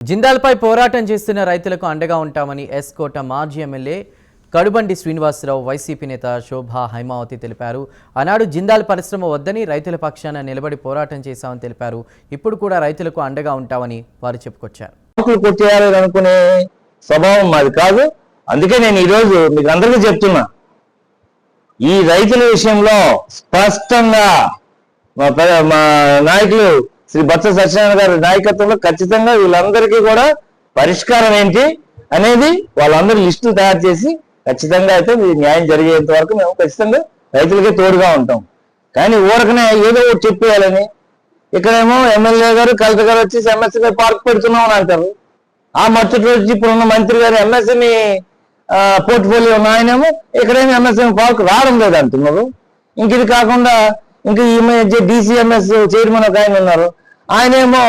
జిందాల్పై పోరాటం చేస్తున్న రైతులకు అండగా ఉంటామని ఎస్ కోట మాజీ ఎమ్మెల్యే కడుబండి శ్రీనివాసరావు వైసీపీ నేత శోభా హైమావతి తెలిపారు. ఆనాడు జిందాల్ పరిశ్రమ వద్దని రైతుల పక్షాన నిలబడి పోరాటం చేశామని తెలిపారు. ఇప్పుడు కూడా రైతులకు అండగా ఉంటామని వారు చెప్పుకొచ్చారు. కొట్టేయాలని అనుకునే స్వభావం మాది కాదు. అందుకే నేను ఈరోజు మీకు అందరికీ చెప్తున్నా. ఈ రైతుల విషయంలో స్పష్టంగా మా నాయకులు శ్రీ బొత్స సత్యనారాయణ గారి నాయకత్వంలో ఖచ్చితంగా వీళ్ళందరికీ కూడా పరిష్కారం ఏంటి అనేది వాళ్ళందరూ లిస్టులు తయారు చేసి ఖచ్చితంగా అయితే న్యాయం జరిగేంత వరకు మేము ఖచ్చితంగా రైతులకే తోడుగా ఉంటాం. కానీ ఊరకనే ఏదో ఒకటి చెప్పేయాలని ఇక్కడేమో ఎమ్మెల్యే గారు కలెక్టర్ గారు వచ్చి ఎంఎస్ఎంఈ పార్క్ పెడుతున్నాం అని అంటారు. ఆ మరుసటి రోజు ఇప్పుడు ఉన్న మంత్రి గారు ఎంఎస్ఎంఈ పోర్ట్ఫోలియో ఉన్న ఆయనేమో ఇక్కడేమో ఎంఎస్ఎంఈ పార్క్ రావడం లేదు అంటున్నారు ఇంక ఇది కాకుండా ఇంకా ఈ మధ్య డిసిఎంఎస్ చైర్మన్ ఒక ఆయన ఉన్నారు. ఆయనేమో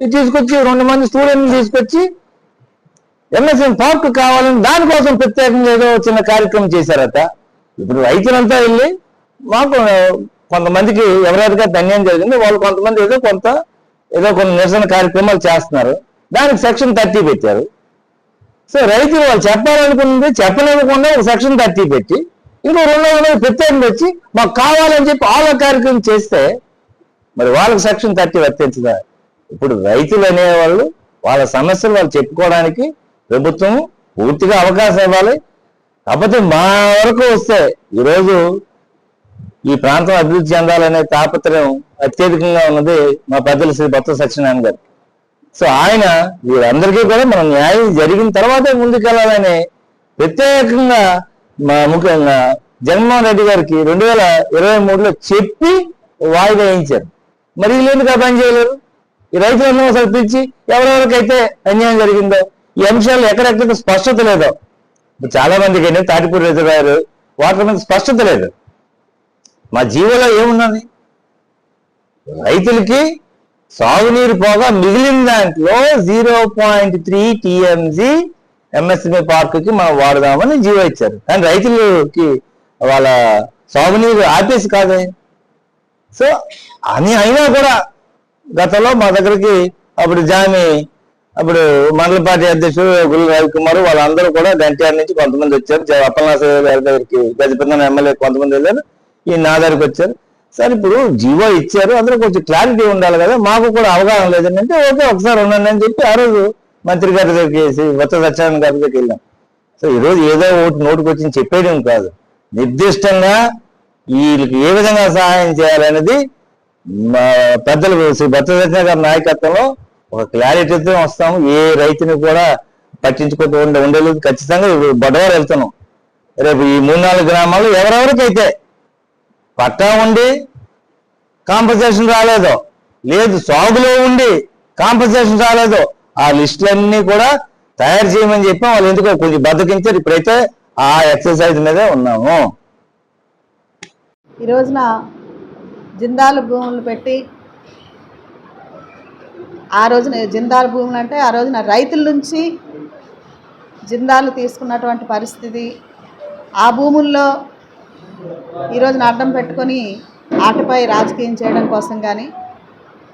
ఏమో తీసుకొచ్చి రెండు మంది స్టూడెంట్ తీసుకొచ్చి ఎంఎస్ఎం పార్క్ కావాలని దానికోసం ప్రత్యేకంగా ఏదో చిన్న కార్యక్రమం చేశారట. ఇప్పుడు రైతులంతా వెళ్ళి మాకు కొంతమందికి ఎవరెవరికైతే అన్యాయం జరిగింది వాళ్ళు కొంతమంది ఏదో కొంత ఏదో కొన్ని నిరసన కార్యక్రమాలు చేస్తున్నారు. దానికి సెక్షన్ థర్టీ పెట్టారు. సో రైతులు వాళ్ళు చెప్పాలనుకున్నది చెప్పలేకుండా ఒక సెక్షన్ థర్టీ పెట్టి ఇంకో రెండు వందలు ప్రత్యేకంగా వచ్చి మాకు కావాలని చెప్పి వాళ్ళ కార్యక్రమం చేస్తే మరి వాళ్ళకి సెక్షన్ థర్టీ వర్తించదా? ఇప్పుడు రైతులు అనేవాళ్ళు వాళ్ళ సమస్యలు వాళ్ళు చెప్పుకోవడానికి ప్రభుత్వం పూర్తిగా అవకాశం ఇవ్వాలి. కాకపోతే మా వరకు వస్తే ఈరోజు ఈ ప్రాంతం అభివృద్ధి చెందాలనే తాపత్రయం అత్యధికంగా ఉన్నది మా పెద్దలు శ్రీ భక్త సత్యనారాయణ గారు. సో ఆయన వీరందరికీ కూడా మనం న్యాయం జరిగిన తర్వాతే ముందుకెళ్ళాలని ప్రత్యేకంగా ముఖ్యంగా జగన్మోహన్ రెడ్డి గారికి రెండు వేల ఇరవై మూడులో చెప్పి వాయిదా వేయించారు. మరి వీళ్ళు ఎందుకు ఆ పని చేయలేరు? ఈ రైతులందరూ ఒకసారి పిలిచి ఎవరెవరికైతే అన్యాయం జరిగిందో ఈ అంశాలు ఎక్కడెక్కడ స్పష్టత లేదో ఇప్పుడు చాలా మందికి ఏంటి తాటిపూడి రిజర్వాయర్ వాటర్ మీద స్పష్టత లేదు. మా జీవోలో ఏమున్నది? రైతులకి సాగునీరు పోగా మిగిలిన దాంట్లో zero point three TMC MSME పార్క్కి మనం వాడదామని జీవో ఇచ్చారు. కానీ రైతులకి వాళ్ళ సాగునీరు ఆపేసి కాదే. సో అని అయినా కూడా గతంలో మా దగ్గరికి అప్పుడు జామి అప్పుడు మండల పార్టీ అధ్యక్షుడు గుల్ రవికుమార్ వాళ్ళందరూ కూడా ఎన్టీఆర్ నుంచి కొంతమంది వచ్చారు. జ- గారి దగ్గరికి గజపతిన ఎమ్మెల్యే కొంతమంది వెళ్ళారు. ఈ నా దగ్గరికి వచ్చారు. సరే ఇప్పుడు జీవో ఇచ్చారు. అందులో కొంచెం క్లారిటీ ఉండాలి కదా. మాకు కూడా అవగాహన లేదంటే అంటే ఓకే ఒకసారి ఉండండి అని చెప్పి ఆ రోజు మంత్రి గారి దగ్గరికి శ్రీ వత్స సత్యనారాయణ గారి దగ్గరికి వెళ్ళాం. సో ఈ రోజు ఏదో ఒకటి నోటుకు వచ్చి చెప్పేయడం కాదు. నిర్దిష్టంగా వీళ్ళకి ఏ విధంగా సహాయం చేయాలనేది మా పెద్దలు శ్రీ భర్త సత్యనారాయణ గారి నాయకత్వంలో ఒక క్లారిటీతో వస్తాము. ఏ రైతుని కూడా పట్టించుకుంటూ ఉండే ఉండేది ఖచ్చితంగా బడవారు వెళ్తున్నాం. రేపు ఈ మూడు నాలుగు గ్రామాలు ఎవరెవరికైతే పట్టా ఉండి కాంపన్సేషన్ రాలేదు లేదు సాగులో ఉండి కాంపన్సేషన్ రాలేదు ఆ లిస్టులన్నీ కూడా తయారు చేయమని చెప్పి వాళ్ళు ఎందుకో కొంచెం బద్దకించారు. ఇప్పుడైతే ఆ ఎక్సర్సైజ్ మీదే ఉన్నాము. ఈ రోజున జిందాలు భూములు పెట్టి ఆ రోజున జిందాలు భూములు అంటే ఆ రోజున రైతుల నుంచి జిందాలు తీసుకున్నటువంటి పరిస్థితి. ఆ భూముల్లో ఈ రోజున అడ్డం పెట్టుకొని ఆటపై రాజకీయం చేయడం కోసం కానీ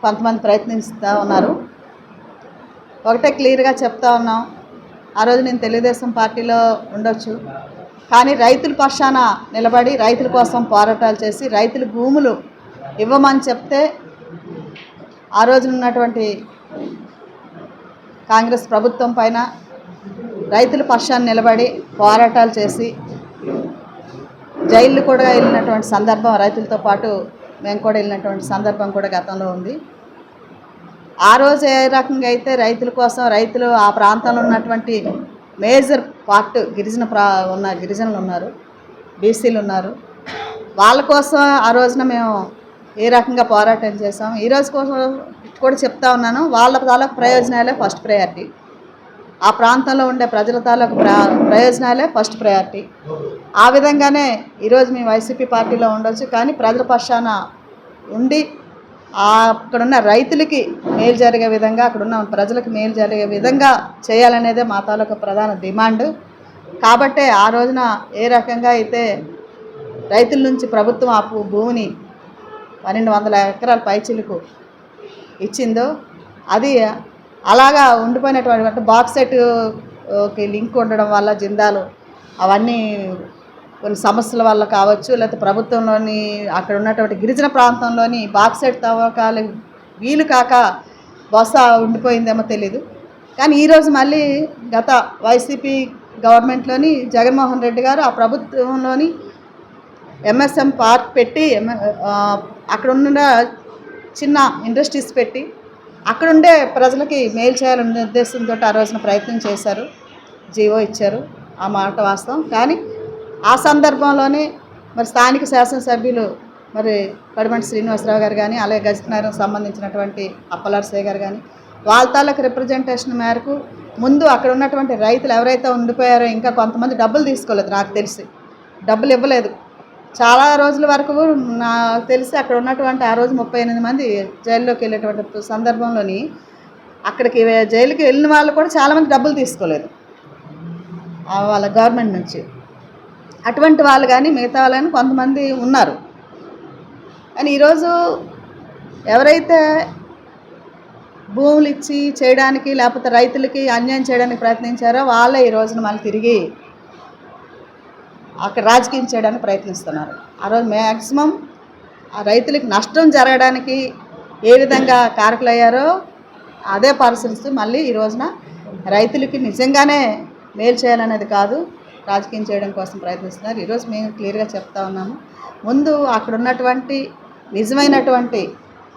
కొంతమంది ప్రయత్నిస్తూ ఉన్నారు. ఒకటే క్లియర్గా చెప్తా ఉన్నాం. ఆ రోజు నేను తెలుగుదేశం పార్టీలో ఉండొచ్చు. కానీ రైతుల పక్షాన నిలబడి రైతుల కోసం పోరాటాలు చేసి రైతుల భూములు ఇవ్వమని చెప్తే ఆ రోజున ఉన్నటువంటి కాంగ్రెస్ ప్రభుత్వం పైన రైతుల పక్షాన్ని నిలబడి పోరాటాలు చేసి జైళ్ళు కూడా వెళ్ళినటువంటి సందర్భం రైతులతో పాటు మేము కూడా వెళ్ళినటువంటి సందర్భం కూడా గతంలో ఉంది. ఆ రోజు ఏ రకంగా అయితే రైతుల కోసం రైతులు ఆ ప్రాంతంలో ఉన్నటువంటి మేజర్ పార్ట్ గిరిజన ప్రా ఉన్న గిరిజనులు ఉన్నారు బీసీలు ఉన్నారు. వాళ్ళ కోసం ఆ రోజున మేము ఏ రకంగా పోరాటం చేసాం ఈ రోజు కోసం కూడా చెప్తా ఉన్నాను వాళ్ళ తాలూకు ప్రయోజనాలే ఫస్ట్ ప్రయారిటీ. ఆ ప్రాంతంలో ఉండే ప్రజల తాలూకు ప్రయోజనాలే ఫస్ట్ ప్రయారిటీ. ఆ విధంగానే ఈరోజు మేము వైసీపీ పార్టీలో ఉండొచ్చు కానీ ప్రజల పక్షాన ఉండి అక్కడున్న రైతులకి మేలు జరిగే విధంగా అక్కడున్న ప్రజలకు మేలు జరిగే విధంగా చేయాలనేదే మా తాలూకా ప్రధాన డిమాండ్. కాబట్టే ఆ రోజున ఏ రకంగా అయితే రైతుల నుంచి ప్రభుత్వం ఆ భూమిని పన్నెండు వందల ఎకరాల పైచిలకు ఇచ్చిందో అది అలాగా ఉండిపోయినటువంటి అంటే బాక్సెట్కి లింక్ ఉండడం వల్ల జిందాలు అవన్నీ కొన్ని సమస్యల వల్ల కావచ్చు లేకపోతే ప్రభుత్వంలోని అక్కడ ఉన్నటువంటి గిరిజన ప్రాంతంలోని బాక్సైడ్ తవ్వకాలు వీలు కాక బస ఉండిపోయిందేమో తెలీదు. కానీ ఈరోజు మళ్ళీ గత వైసీపీ గవర్నమెంట్లోని జగన్మోహన్ రెడ్డి గారు ఆ ప్రభుత్వంలోని ఎంఎస్ఎం పార్క్ పెట్టి అక్కడ ఉన్న చిన్న ఇండస్ట్రీస్ పెట్టి అక్కడుండే ప్రజలకి మేలు చేయాలనే ఉద్దేశంతో ఆ రోజున ప్రయత్నం చేశారు. జీవో ఇచ్చారు. ఆ మాట వాస్తవం. కానీ ఆ సందర్భంలోనే మరి స్థానిక శాసనసభ్యులు మరి కడిమంటి శ్రీనివాసరావు గారు కానీ అలాగే గజనగరం సంబంధించినటువంటి అప్పలర్సయ్య గారు కానీ వాళ్ళ తాలూకు రిప్రజెంటేషన్ మేరకు ముందు అక్కడ ఉన్నటువంటి రైతులు ఎవరైతే ఉండిపోయారో ఇంకా కొంతమంది డబ్బులు తీసుకోలేదు నాకు తెలిసి. డబ్బులు ఇవ్వలేదు. చాలా రోజుల వరకు నాకు తెలిసి అక్కడ ఉన్నటువంటి ఆ రోజు ముప్పై ఎనిమిది మంది జైల్లోకి వెళ్ళేటువంటి సందర్భంలోని అక్కడికి జైలుకి వెళ్ళిన వాళ్ళు కూడా చాలామంది డబ్బులు తీసుకోలేదు. వాళ్ళ గవర్నమెంట్ నుంచి. అటువంటి వాళ్ళు కానీ మిగతా వాళ్ళని కొంతమంది ఉన్నారు. కానీ ఈరోజు ఎవరైతే భూములు ఇచ్చి చేయడానికి లేకపోతే రైతులకి అన్యాయం చేయడానికి ప్రయత్నించారో వాళ్ళే ఈ రోజున మళ్ళీ తిరిగి అక్కడ రాజకీయం చేయడానికి ప్రయత్నిస్తున్నారు. ఆ రోజు మ్యాక్సిమం ఆ రైతులకి నష్టం జరగడానికి ఏ విధంగా కారకులయ్యారో అదే పరిశీలిస్తూ మళ్ళీ ఈ రోజున రైతులకి నిజంగానే మేలు చేయాలనేది కాదు. రాజకీయం చేయడం కోసం ప్రయత్నిస్తున్నారు. ఈరోజు మేము క్లియర్గా చెప్తా ఉన్నాము. ముందు అక్కడ ఉన్నటువంటి నిజమైనటువంటి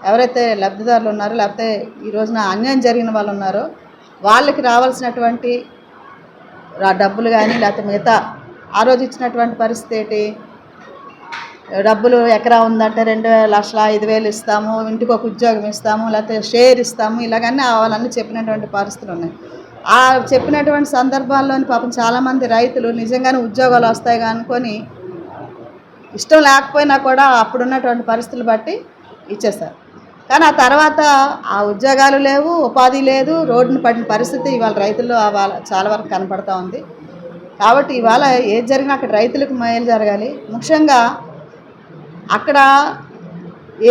ఎవరైతే లబ్ధిదారులు ఉన్నారో లేకపోతే ఈ రోజున అన్యాయం జరిగిన వాళ్ళు ఉన్నారో వాళ్ళకి రావాల్సినటువంటి డబ్బులు కానీ లేకపోతే మిగతా ఆ రోజు ఇచ్చినటువంటి పరిస్థితి ఏంటి? డబ్బులు ఎకరా ఉందంటే రెండు వేల లక్షల ఐదు వేలు ఇస్తాము ఇంటికి ఒక ఉద్యోగం ఇస్తాము లేకపోతే షేర్ ఇస్తాము ఇలాగన్నీ వాళ్ళన్నీ చెప్పినటువంటి పరిస్థితులు ఉన్నాయి. ఆ చెప్పినటువంటి సందర్భాల్లోని పాపం చాలామంది రైతులు నిజంగానే ఉద్యోగాలు వస్తాయి అనుకొని ఇష్టం లేకపోయినా కూడా అప్పుడున్నటువంటి పరిస్థితులు బట్టి ఇచ్చేస్తారు. కానీ ఆ తర్వాత ఆ ఉద్యోగాలు లేవు ఉపాధి లేదు రోడ్డును పడిన పరిస్థితి ఇవాళ రైతుల్లో చాలా వరకు కనపడతా ఉంది. కాబట్టి ఇవాళ ఏది జరిగినా అక్కడ రైతులకు మేలు జరగాలి. ముఖ్యంగా అక్కడ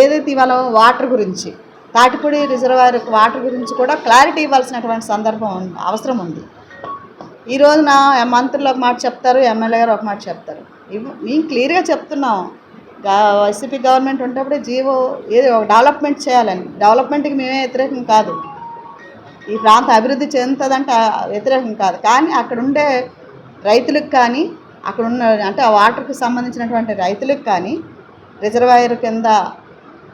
ఏదైతే ఇవాళ వాటర్ గురించి కాటిపూడి రిజర్వాయర్ వాటర్ గురించి కూడా క్లారిటీ ఇవ్వాల్సినటువంటి సందర్భం అవసరం ఉంది. ఈ రోజున మంత్రులు ఒక మాట చెప్తారు ఎమ్మెల్యే గారు ఒక మాట చెప్తారు. ఇవి మేము క్లియర్గా చెప్తున్నాం. వైసీపీ గవర్నమెంట్ ఉన్నప్పుడు జీవో ఏదో డెవలప్మెంట్ చేయాలని. డెవలప్మెంట్కి మేమే వ్యతిరేకం కాదు. ఈ ప్రాంతం అభివృద్ధి చెందుతుందంటే వ్యతిరేకం కాదు. కానీ అక్కడ ఉండే రైతులకు కానీ అక్కడ ఉన్న అంటే ఆ వాటర్కి సంబంధించినటువంటి రైతులకు కానీ రిజర్వాయర్ కింద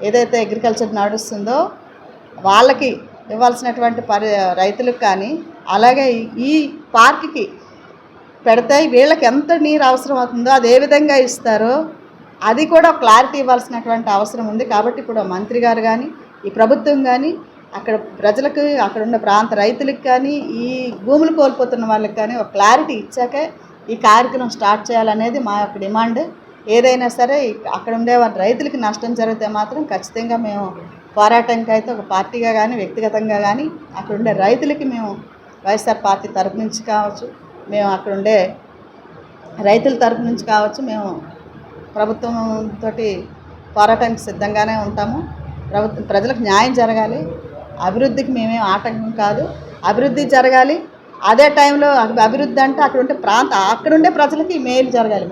ఏదైతే అగ్రికల్చర్ నడుస్తుందో వాళ్ళకి ఇవ్వాల్సినటువంటి పరి రైతులకు కానీ అలాగే ఈ పార్క్కి పెడితే వీళ్ళకి ఎంత నీరు అవసరం అవుతుందో అది ఏ విధంగా ఇస్తారో అది కూడా క్లారిటీ ఇవ్వాల్సినటువంటి అవసరం ఉంది. కాబట్టి ఇప్పుడు మంత్రి గారు కానీ ఈ ప్రభుత్వం కానీ అక్కడ ప్రజలకు అక్కడ ఉన్న ప్రాంత రైతులకు కానీ ఈ భూములు కోల్పోతున్న వాళ్ళకి కానీ ఒక క్లారిటీ ఇచ్చాకే ఈ కార్యక్రమం స్టార్ట్ చేయాలనేది మా యొక్క డిమాండ్. ఏదైనా సరే అక్కడ ఉండే రైతులకి నష్టం జరిగితే మాత్రం ఖచ్చితంగా మేము పోరాటానికి అయితే ఒక పార్టీగా కానీ వ్యక్తిగతంగా కానీ అక్కడ ఉండే రైతులకి మేము వైఎస్ఆర్ పార్టీ తరపు నుంచి కావచ్చు మేము అక్కడ ఉండే రైతుల తరపు నుంచి కావచ్చు మేము ప్రభుత్వంతో పోరాటానికి సిద్ధంగానే ఉంటాము. ప్రభుత్వం ప్రజలకు న్యాయం జరగాలి. అభివృద్ధికి మేమేం ఆటంకం కాదు. అభివృద్ధి జరగాలి. అదే టైంలో అభి- అభివృద్ధి అంటే అక్కడ ఉండే ప్రాంత అక్కడ ఉండే ప్రజలకి మేలు జరగాలి.